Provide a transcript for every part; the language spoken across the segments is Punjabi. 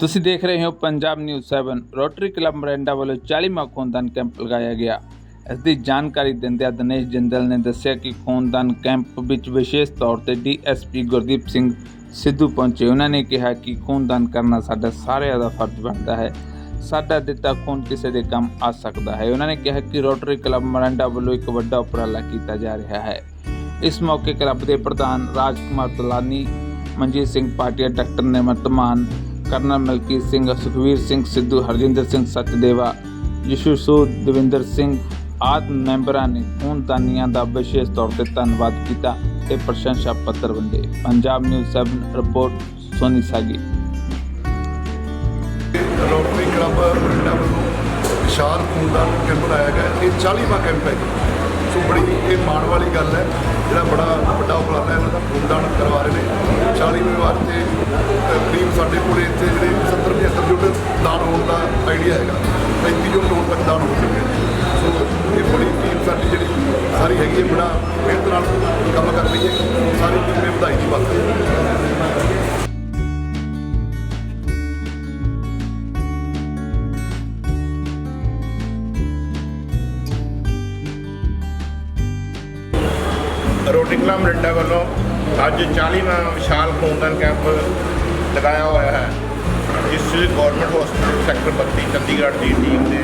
ਤੁਸੀਂ ਦੇਖ ਰਹੇ ਹੋ Punjab news 7 Rotary club Morinda ਵੱਲੋਂ 40ਵਾਂ ਖੂਨਦਾਨ ਕੈਂਪ ਲਗਾਇਆ ਗਿਆ। ਇਸ ਦੀ ਜਾਣਕਾਰੀ ਦਿੰਦਿਆਂ ਦਿਨੇਸ਼ ਜਿੰਦਲ ਨੇ ਦੱਸਿਆ ਕਿ ਖੂਨਦਾਨ ਕੈਂਪ ਵਿੱਚ ਵਿਸ਼ੇਸ਼ ਤੌਰ ਤੇ ਡੀਐਸਪੀ ਗੁਰਦੀਪ ਸਿੰਘ ਸਿੱਧੂ ਪਹੁੰਚੇ। ਉਹਨਾਂ ਨੇ ਕਿਹਾ ਕਿ ਖੂਨਦਾਨ ਕਰਨਾ ਸਾਡਾ ਸਾਰਿਆਂ ਦਾ ਫਰਜ਼ ਬਣਦਾ ਹੈ। ਸਾਡਾ ਦਿੱਤਾ ਖੂਨ ਕਿਸੇ ਦੇ ਕੰਮ ਆ ਸਕਦਾ ਹੈ। ਉਹਨਾਂ ਨੇ ਕਿਹਾ ਕਿ ਰੋਟਰੀ ਕਲੱਬ ਮਰੈਂਡਾ ਵੱਲੋਂ ਇੱਕ ਵੱਡਾ ਉਪਰਾਲਾ ਕੀਤਾ ਜਾ ਰਿਹਾ ਹੈ। ਇਸ ਮੌਕੇ ਕਲੱਬ ਦੇ ਪ੍ਰਧਾਨ ਰਾਜਕੁਮਾਰ ਤਲਾਨੀ ਮਨਜੀਤ ਸਿੰਘ ਪਾਟਿਆ, ਡਾਕਟਰ ਨਿਮਰਤ ਮਾਨ ਕਰਨਲ ਮਲਕੀਤ ਸਿੰਘ, ਸੁਖਵੀਰ ਸਿੰਘ, ਸਿੱਧੂ, ਹਰਜਿੰਦਰ ਸਿੰਘ, ਸਚਦੇਵਾ, ਯਸ਼ੂ ਸੂਦ, ਦਵਿੰਦਰ ਸਿੰਘ ਆਦਿ ਮੈਂਬਰਾਂ ਨੇ ਖੂਨਦਾਨੀਆਂ ਦਾ ਵਿਸ਼ੇਸ਼ ਤੌਰ ਤੇ ਧੰਨਵਾਦ ਕੀਤਾ ਤੇ ਪ੍ਰਸ਼ੰਸਾ ਪੱਤਰ ਵੰਡੇ। Punjab news 7 report, Soni Sagi. Rotary club Bathinda ਵੱਲੋਂ ਵਿਸ਼ਾਲ ਖੂਨਦਾਨ ਕੈਂਪ ਲਾਇਆ ਗਿਆ। ਇਹ 40ਵਾਂ ਕੈਂਪ ਹੈ ਸੋ ਬੜੀ ਇਹ ਮਾਣ ਵਾਲੀ ਗੱਲ ਹੈ। ਜਿਹੜਾ ਬੜਾ ਵੱਡਾ ਉਪਰਾਲਾ ਰੋਟਰੀ ਕਲੱਬ ਮਰਿੰਡਾ ਵੱਲੋਂ ਅੱਜ 40ਵਾਂ ਵਿਸ਼ਾਲ ਖੂਨਦਾਨ ਕੈਂਪ ਲਗਾਇਆ ਹੋਇਆ ਹੈ। ਇਸ ਗਵਰਨਮੈਂਟ ਹਸਪੀਟਲ ਸੈਕਟਰ 32 ਚੰਡੀਗੜ੍ਹ ਦੀ ਟੀਮ ਦੇ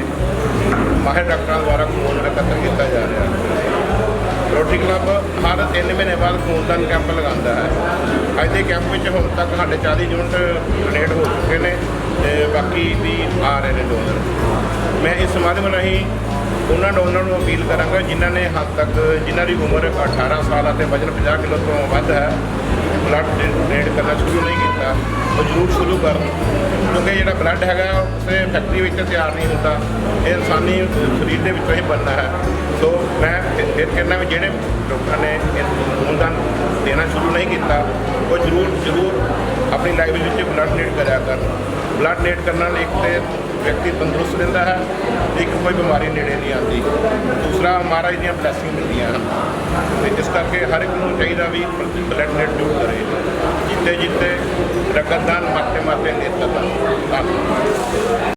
ਮਾਹਿਰ ਡਾਕਟਰਾਂ ਦੁਆਰਾ ਖੂਨ ਇਕੱਤਰ ਕੀਤਾ ਜਾ ਰਿਹਾ ਹੈ। ਰੋਟਰੀ ਕਲੱਬ ਹਰ 3 ਮਹੀਨੇ ਬਾਅਦ ਖੂਨਦਾਨ ਕੈਂਪ ਲਗਾਉਂਦਾ ਹੈ। ਅੱਜ ਦੇ ਕੈਂਪ ਵਿੱਚ ਹੁਣ ਤੱਕ ਸਾਡੇ 40 ਯੂਨਿਟ ਡੋਨੇਟ ਹੋ ਚੁੱਕੇ ਨੇ ਤੇ ਬਾਕੀ ਵੀ ਆ ਰਹੇ ਨੇ ਡੋਨਰ ਮੈਂ ਇਸ ਸਮਾਗਮ ਰਾਹੀਂ ਉਹਨਾਂ ਨੂੰ ਉਹਨਾਂ ਨੂੰ ਅਪੀਲ ਕਰਾਂਗਾ, ਜਿਨ੍ਹਾਂ ਨੇ ਹੱਦ ਤੱਕ ਜਿਨ੍ਹਾਂ ਦੀ ਉਮਰ 18 ਸਾਲ ਅਤੇ ਵਜ਼ਨ 50 ਕਿਲੋ ਤੋਂ ਵੱਧ ਹੈ ਬਲੱਡ ਡੋਨੇਟ ਕਰਨਾ ਸ਼ੁਰੂ ਨਹੀਂ ਕੀਤਾ, ਉਹ ਜ਼ਰੂਰ ਸ਼ੁਰੂ ਕਰਨ, ਕਿਉਂਕਿ ਜਿਹੜਾ ਬਲੱਡ ਹੈਗਾ ਉਹ ਕਿਸੇ ਫੈਕਟਰੀ ਵਿੱਚ ਤਿਆਰ ਨਹੀਂ ਹੁੰਦਾ, ਇਹ ਇਨਸਾਨੀ ਸਰੀਰ ਦੇ ਵਿੱਚੋਂ ਹੀ ਬਣਨਾ ਹੈ। ਸੋ ਮੈਂ ਫਿਰ ਕਹਿੰਦਾ ਵੀ ਜਿਹੜੇ ਲੋਕਾਂ ਨੇ ਇਹ ਖੂਨਦਾਨ ਦੇਣਾ ਸ਼ੁਰੂ ਨਹੀਂ ਕੀਤਾ, ਉਹ ਜ਼ਰੂਰ ਜ਼ਰੂਰ ਆਪਣੀ ਲਾਈਫ ਵਿੱਚ ਬਲੱਡ ਡੋਨੇਟ ਕਰਿਆ ਕਰਨ। ਬਲੱਡ ਡੋਨੇਟ ਕਰਨ ਨਾਲ ਇੱਕ ਤੇ ਵਿਅਕਤੀ ਤੰਦਰੁਸਤ ਰਹਿੰਦਾ ਹੈ ਤੇ ਇੱਕ ਕੋਈ ਬਿਮਾਰੀ ਨੇੜੇ ਨਹੀਂ ਆਉਂਦੀ। ਦੂਸਰਾ, ਮਹਾਰਾਜ ਦੀਆਂ ਬਲੈਸਿੰਗ ਮਿਲਦੀਆਂ ਹਨ। ਤੇ ਇਸ ਕਰਕੇ ਹਰ ਇੱਕ ਨੂੰ ਚਾਹੀਦਾ ਵੀ ਬਲੱਡ ਡੋਨੇਟ ਜ਼ਰੂਰ ਕਰੇ। ਜਿੱਤੇ ਜਿੱਤੇ ਰਕਤਦਾਨ ਮਾਤੇ ਮਾਤੇ ਨੇਤਰਦਾਨ ਧੰਨਵਾਦ।